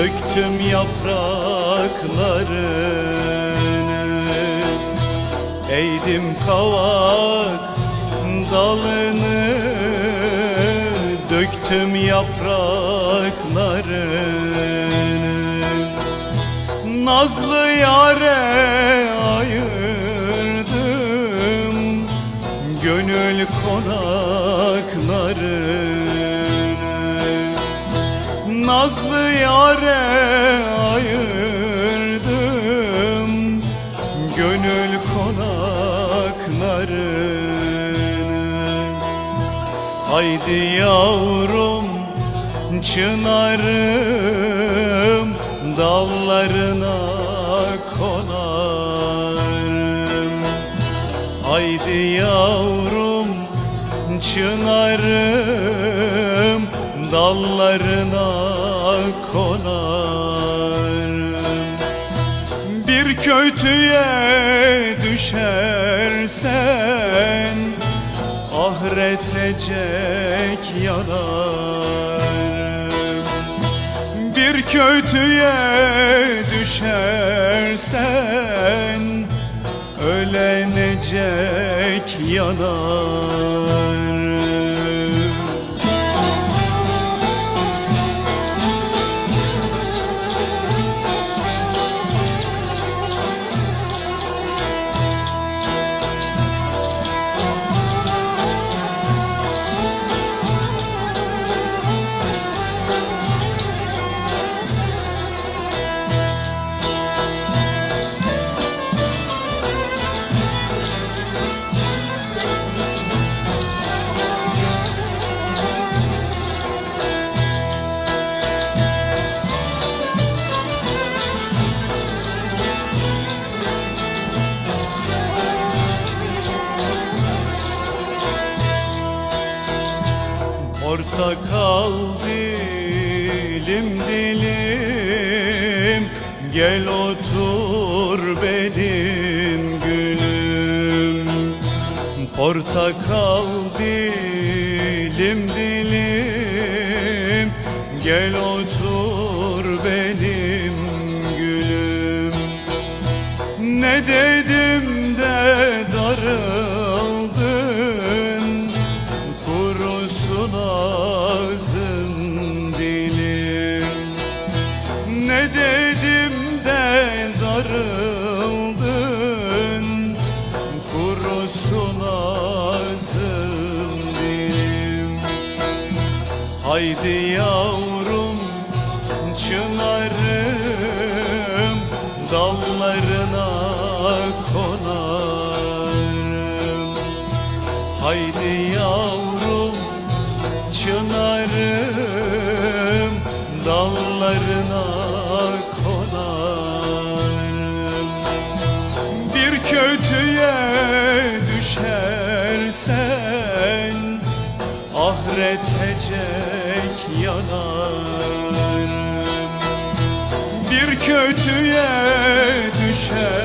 döktüm yapraklarını. Eğdim kavak dalını Döktüm yapraklarını. Nazlı yare ayırdım Gönül konaklarını Nazlı yare ayırdım Gönül konaklarını. Haydi yavrum çınarım dallarına konarım. Haydi yavrum çınarım dallarına konarım bir kötüye düşersen ahretecek yanarım Bir kötüye düşersen ölenecek yanarım Portakal dilim dilim. Gel otur benim gülüm. Portakal dilim dilim. Gel otur benim gülüm. Ne dedim Ağzın dilim. Haydi yavrum çınarım dallarına konarım. Haydi yavrum çınarım dallarına ahretecek yanarım Bir kötüye düşersen